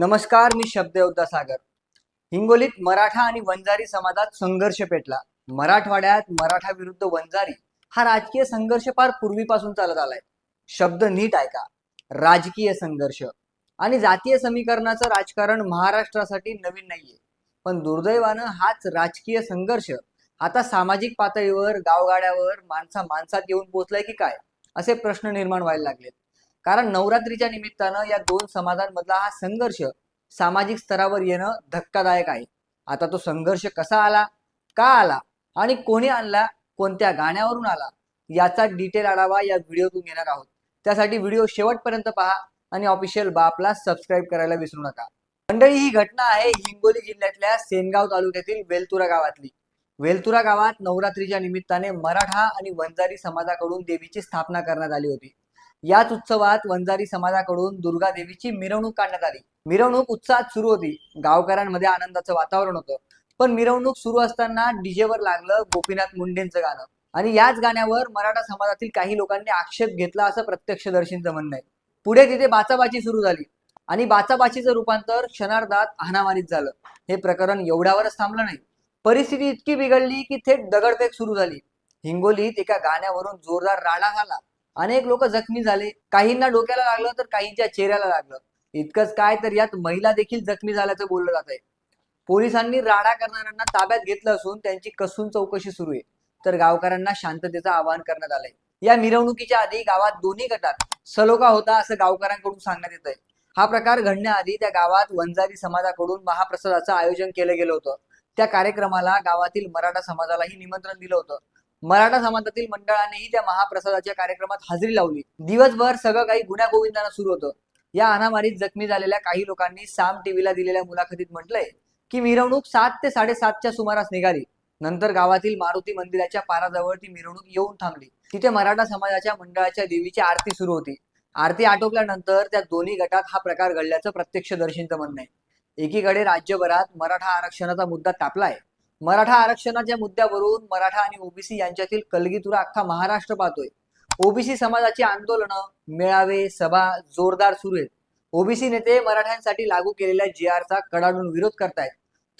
नमस्कार मी शब्दयोद्धा सागर. हिंगोलीत मराठा आणि वंजारी समाजात संघर्ष पेटला. मराठवाड्यात मराठा विरुद्ध वंजारी हा राजकीय संघर्ष फार पूर्वीपासून चालत आलाय. शब्द नीट ऐका. राजकीय संघर्ष. आणि जातीय समीकरणाचं राजकारण महाराष्ट्रासाठी नवीन नाहीये. पण दुर्दैवानं हाच राजकीय संघर्ष आता सामाजिक पातळीवर गावगाड्यावर माणसा माणसात येऊन पोचलाय की काय? असे प्रश्न निर्माण व्हायला लागलेत. कारण नवरात्रीच्या निमित्तानं या दोन समाजांमधला हा संघर्ष सामाजिक स्तरावर येणं धक्कादायक आहे. आता तो संघर्ष कसा आला का आला आणि कोणी आणला कोणत्या गाण्यावरून आला याचा डिटेल आढावा या व्हिडिओतून घेणार आहोत. त्यासाठी व्हिडिओ शेवटपर्यंत पहा आणि ऑफिशियल बापला सबस्क्राईब करायला विसरू नका. मंडळी ही घटना आहे हिंगोली जिल्ह्यातल्या सेनगाव तालुक्यातील वेलतुरा गावातली. वेलतुरा गावात नवरात्रीच्या निमित्ताने मराठा आणि वंजारी समाजाकडून देवीची स्थापना करण्यात आली होती. याच उत्सवात वंजारी समाजाकडून दुर्गा देवीची मिरवणूक काढण्यात आली. मिरवणूक उत्साहात सुरू होती. गावकऱ्यांमध्ये आनंदाचं वातावरण होतं. पण मिरवणूक सुरू असताना डीजेवर लागलं गोपीनाथ मुंडेंचं गाणं. आणि याच गाण्यावर मराठा समाजातील काही लोकांनी आक्षेप घेतला असं प्रत्यक्षदर्शींचं म्हणणं आहे. पुढे तिथे बाचाबाची सुरू झाली. आणि बाचाबाचीचं रूपांतर क्षणार्धात हानामारीत झालं. हे प्रकरण एवढ्यावरच थांबलं नाही. परिस्थिती इतकी बिघडली की थेट दगडफेक सुरू झाली. हिंगोलीत एका गाण्यावरून जोरदार राडा झाला. अनेक लोक जखमी झाले. काहींना डोक्याला लागलं तर काहींच्या चेहऱ्याला लागलं. इतकंच काय तर यात महिला देखील जखमी झाल्याचं बोललं जात आहे पोलिसांनी राडा करणाऱ्यांना ताब्यात घेतलं असून त्यांची कसून चौकशी सुरू आहे. तर गावकऱ्यांना शांततेचं आवाहन करण्यात आलंय. या मिरवणुकीच्या आधी गावात दोन्ही गटात सलोखा होता असं गावकऱ्यांकडून सांगण्यात येत आहे हा प्रकार घडण्याआधी त्या गावात वंजारी समाजाकडून महाप्रसादाचं आयोजन केलं गेलं होतं. त्या कार्यक्रमाला गावातील मराठा समाजालाही निमंत्रण दिलं होतं. मराठा समाजातील मंडळानेही त्या महाप्रसादाच्या कार्यक्रमात हजेरी लावली. दिवसभर सगळं काही गुन्ह्या गोविंदांना सुरू होतं. या अनामारीत जखमी झालेल्या काही लोकांनी साम टीव्हीला दिलेल्या मुलाखतीत म्हटलंय की मिरवणूक सात ते साडेसातच्या सुमारास निघाली. नंतर गावातील मारुती मंदिराच्या पाराजवळ ती मिरवणूक येऊन थांबली. तिथे मराठा समाजाच्या मंडळाच्या देवीची आरती सुरू होती. आरती आटोपल्यानंतर त्या दोन्ही गटात हा प्रकार घडल्याचं प्रत्यक्षदर्शींचं म्हणणं आहे. एकीकडे राज्यभरात मराठा आरक्षणाचा मुद्दा तापलाय. मराठा आरक्षणाच्या मुद्द्यावरून मराठा आणि ओबीसी यांच्यातील कलगीतुरा अख्खा महाराष्ट्र पाहतोय. ओबीसी समाजाची आंदोलनं मेळावे सभा जोरदार सुरू आहेत. ओबीसी नेते मराठ्यांसाठी लागू केलेल्या जी आरचा कडाडून विरोध करतायत.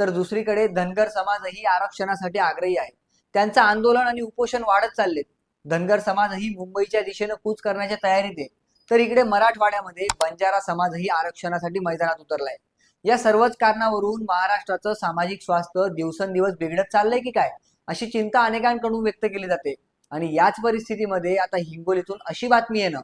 तर दुसरीकडे धनगर समाजही आरक्षणासाठी आग्रही आहे. त्यांचं आंदोलन आणि उपोषण वाढत चाललेत. धनगर समाजही मुंबईच्या दिशेनं कूच करण्याच्या तयारीत आहे. तर इकडे मराठवाड्यामध्ये बंजारा समाजही आरक्षणासाठी मैदानात उतरलाय. या सर्वच कारणावरून महाराष्ट्राचं सामाजिक स्वास्थ्य दिवसेंदिवस बिघडत चाललंय की काय? अशी चिंता अनेकांकडून व्यक्त केली जाते. आणि याच परिस्थितीमध्ये आता हिंगोलीतून अशी बातमी येणं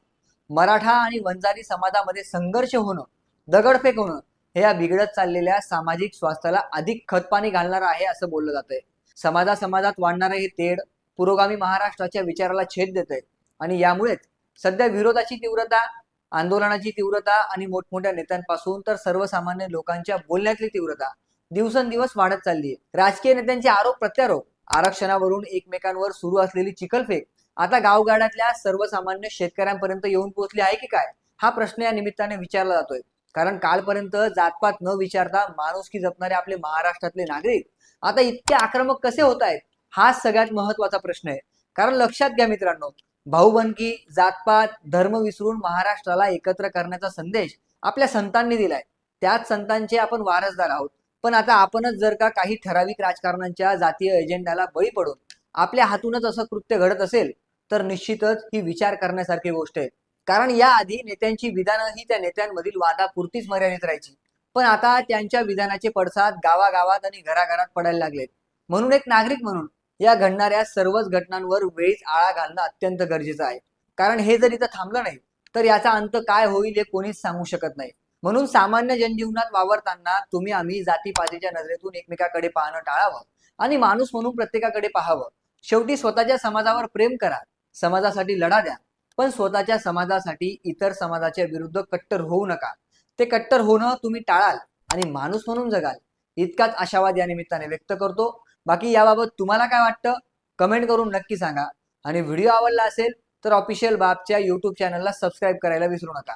मराठा आणि वंजारी समाजामध्ये संघर्ष होणं दगडफेक होणं हे या बिघडत चाललेल्या सामाजिक स्वास्थ्याला अधिक खतपाणी घालणार आहे असं बोललं जातंय. समाजा समाजात वाढणारं हे तेढ पुरोगामी महाराष्ट्राच्या विचाराला छेद देत आहे आणि यामुळेच सध्या विरोधाची तीव्रता आंदोलनाची तीव्रता आणि मोठमोठ्या नेत्यांपासून तर सर्वसामान्य लोकांच्या बोलण्यातली तीव्रता. दिवसेंदिवस वाढत चालली आहे राजकीय नेत्यांचे आरोप प्रत्यारोप. आरक्षणावरून एकमेकांवर सुरू असलेली चिखलफेक आता गावगाड्यातल्या सर्वसामान्य शेतकऱ्यांपर्यंत येऊन पोहोचली आहे की काय? हा प्रश्न या निमित्ताने विचारला जातोय. कारण कालपर्यंत जातपात न विचारता माणुसकी जपणारे आपले महाराष्ट्रातले नागरिक आता इतके आक्रमक कसे होत आहेत हाच सगळ्यात महत्त्वाचा प्रश्न आहे. कारण लक्षात घ्या मित्रांनो भाऊबंदकी जातपात धर्म विसरून महाराष्ट्राला एकत्र करण्याचा संदेश आपल्या संतांनी दिलाय. त्याच संतांचे आपण वारसदार आहोत. पण आता आपणच जर का काही ठराविक राजकारणांच्या जातीय एजेंडाला बळी पडून आपल्या हातूनच असं कृत्य घडत असेल तर निश्चितच ही विचार करण्यासारखी गोष्ट आहे. कारण याआधी नेत्यांची विधानं ही त्या नेत्यांमधील वादापुरतीच मर्यादित राहायची. पण आता त्यांच्या विधानाचे पडसाद गावागावात आणि घराघरात पडायला लागलेत. म्हणून एक नागरिक म्हणून या घडणाऱ्या सर्वच घटनांवर वेळीच आळा घालणं अत्यंत गरजेचं आहे. कारण हे जर इथं थांबलं नाही तर याचा अंत काय होईल हे कोणीच सांगू शकत नाही. म्हणून सामान्य जनजीवनात वावरताना तुम्ही आम्ही जातीपातीच्या नजरेतून एकमेकाकडे पाहणं टाळावं आणि माणूस म्हणून प्रत्येकाकडे पाहावं. शेवटी स्वतःच्या समाजावर प्रेम करा समाजासाठी लढा द्या पण स्वतःच्या समाजासाठी इतर समाजाच्या विरुद्ध कट्टर होऊ नका. ते कट्टर होणं तुम्ही टाळाल आणि माणूस म्हणून जगाल. इतकाच आशावाद या निमित्ताने व्यक्त करतो. बाकी याबाबत तुम्हाला काय वाटतं? कमेंट करून नक्की सांगा. आणि व्हिडिओ आवडला असेल तर ऑफिशियल बाबच्या यूट्यूब चॅनलला सबस्क्राईब करायला विसरू नका.